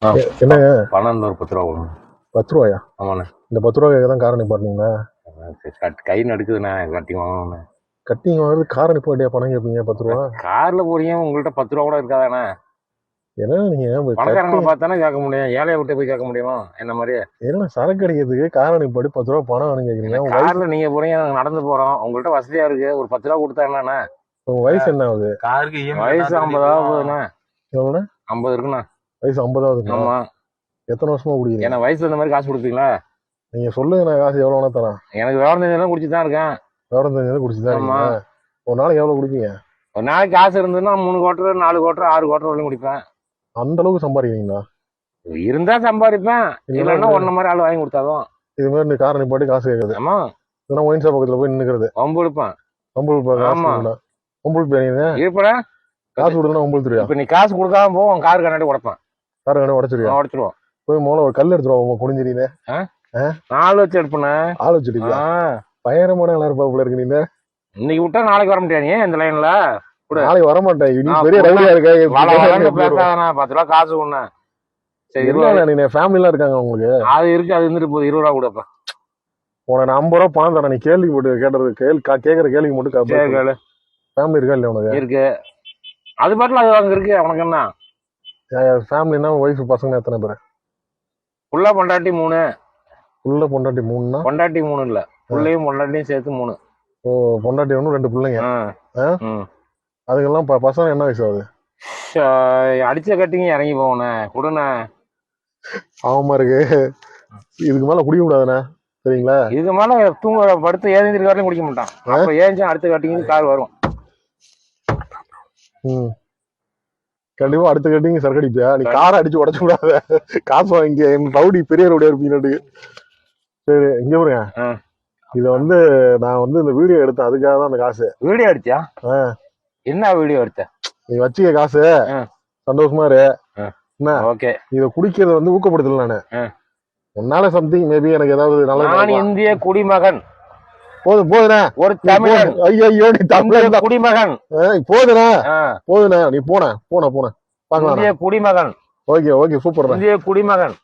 என்னங்க பணம் பத்து ரூபா கொடுங்க. பத்து ரூபாயா? ஆமாண்ணே. இந்த பத்து ரூபாய்க்கு தான் காரணி கட்- கை நடுக்குதுண்ணே கட்டி வாங்கணும்ண்ணே. கட்டிங் வாங்குறது காரணி பாட்டியா பணம் கேட்பீங்க பத்து ரூபா? கார்ல போறீங்க உங்கள்ட்ட பத்து ரூபா கூட இருக்காதாண்ணே. என்ன நீங்க? பணக்காரங்களை கட்டி- பார்த்தானே கேட்க முடியும். ஏழையை விட்டு போய் கேட்க முடியுமா? என்ன மாதிரி? என்ன சரக்கு அடிக்கிறதுக்கு காரணி பாட்டி பத்து ரூபா பணம் வேணும் கார்ல நீங்க போறீங்க நடந்து போறோம். உங்கள்ட்ட வசதியா இருக்கு. ஒரு பத்து ரூபா கொடுத்தா என்னண்ணே? உங்க வயசு என்ன ஆகுது? காருக்கு வயசு ஐம்பதாவது ஐம்பது இருக்குண்ணா. வயசு ஐம்பதாவது. ஆமா. எத்தனை வருஷமா குடிக்கிறீங்க? ஏன்னா வயசுல இந்த மாதிரி காசு கொடுப்பீங்களா? நீங்க சொல்லுங்க நான் காசு எவ்வளவு வேணா தரேன். எனக்கு விவரம் தெரிஞ்சதெல்லாம் குடிச்சு தான் இருக்கேன். விவரம் தெரிஞ்சதை குடிச்சுதான் ஆமா. ஒரு நாளைக்கு எவ்வளவு குடிப்பீங்க? ஒரு நாளைக்கு காசு இருந்ததுன்னா மூணு குவார்டர் நாலு குவார்டர் ஆறு குவார்டர் வரையும் குடிப்பேன். அந்த அளவுக்கு சம்பாதிக்கிறீங்களா? இருந்தா சம்பாதிப்பேன். இல்லைன்னா ஒன்ன மாதிரி ஆள் வாங்கி கொடுத்தாதான் இது மாதிரி நீ காரணி பாட்டி காசு கேக்குது ஆமா. இல்லைன்னா ஒயின் ஷாப் பக்கத்துல போய் நின்னுக்கிறது. வம்பு எடுப்பேன். ஒம்புள் காசு ஆமா. கொடுங்க. ஒம்புள் பேனீங்க இருப்பட. காசு கொடுத்தா ஒம்புள் தெரியா இப்ப நீ காசு கொடுக்காம போ உன் கார் கண்ணாடி உடைப்பேன். கார கடை உடச்சிருக்கா நான் உடைச்சிருவோம் போய் முதல்ல ஒரு கல் எடுத்துருவோம் குடிஞ்சிரீங்க நாலு வச்சு எடுப்பேனே. ஆள் வச்சுட்டீங்க பயங்கரமான நல்லா இருப்பா போல இருக்கு நீங்க இன்னைக்கு விட்டா நாளைக்கு வர முடியாது இந்த லைன்ல. நாளைக்கு வர மாட்டேன் பெரிய ரவுடியா இருக்க பத்து ரூபா காசு ஒண்ணு சரி ரூபா. நீங்க ஃபேமிலி எல்லாம் இருக்காங்க உங்களுக்கு? அது இருக்கு அது இருந்துட்டு போகுது. இருபது ரூபா கொடுப்ப உனக்கு ஐம்பது ரூபா பணம் தரேன் நீ கேள்வி போட்டு கேட்டது கேள்வி கா- கேக்குற கேள்விக்கு சரி மட்டும் கேளு. ஃபேமிலி இருக்கா இல்லையா உனக்கு? இருக்கு. அது பாட்டுல அது அங்க இருக்கு உனக்கு என்ன? ஃபேமிலினா ஒய்ஃப் பசங்க எத்தனை பேர்? புள்ள பொண்டாட்டி மூணு. உள்ள பொண்டாட்டி மூணுன்னா? பொண்டாட்டி மூணு இல்ல. புள்ளையும் பொண்டாட்டியும் சேர்த்து மூணு. ஓ பொண்டாட்டி ஒன்று ரெண்டு பிள்ளைங்க. அதுக்கெல்லாம் பசங்க என்ன வயசு ஆகுது? அடிச்ச கட்டிங்க இறங்கி போவனே கொடுண்ணே. ஆமா இருக்கு. இதுக்கு மேல குடிக்க கூடாதுண்ணே. சரிங்களா? இதுக்கு மேல தூங்க படுத்து ஏந்திருக்க வரையும் குடிக்க மாட்டான். அப்ப ஏஞ்சா அடுத்த கட்டிங்க கார் வரும். ம். கண்டிப்பா அடுத்த கட்டிங்க சரக்கு அடிப்பியா? நீ காரை அடிச்சு உடச்சு கூடாத காசு வாங்கி ரவுடி பெரிய ரவுடியா இருப்பீங்க சரி இங்க பாருங்க. இத வந்து நான் வந்து இந்த வீடியோ எடுத்தேன். அதுக்காக தான் அந்த காசு. வீடியோ ஆ. என்ன வீடியோ எடுத்த? நீ வச்சுக்க காசு. சந்தோஷமா இரு. என்ன? ஓகே. இத குடிக்கிறத வந்து ஊக்கப்படுத்தல நானு. உன்னால சம்திங் மேபி எனக்கு ஏதாவது நல்லது நான். இந்திய குடிமகன். போதும் போதுண்ணே. ஒரு தமிழன். ஐயோ நீ தமிழன். குடிமகன். போதுண்ணே. போதுண்ணே. நீ போன போன போன பாக்கலாம் குடிமகன். ஓகே ஓகே சூப்பர் இந்திய குடிமகன்.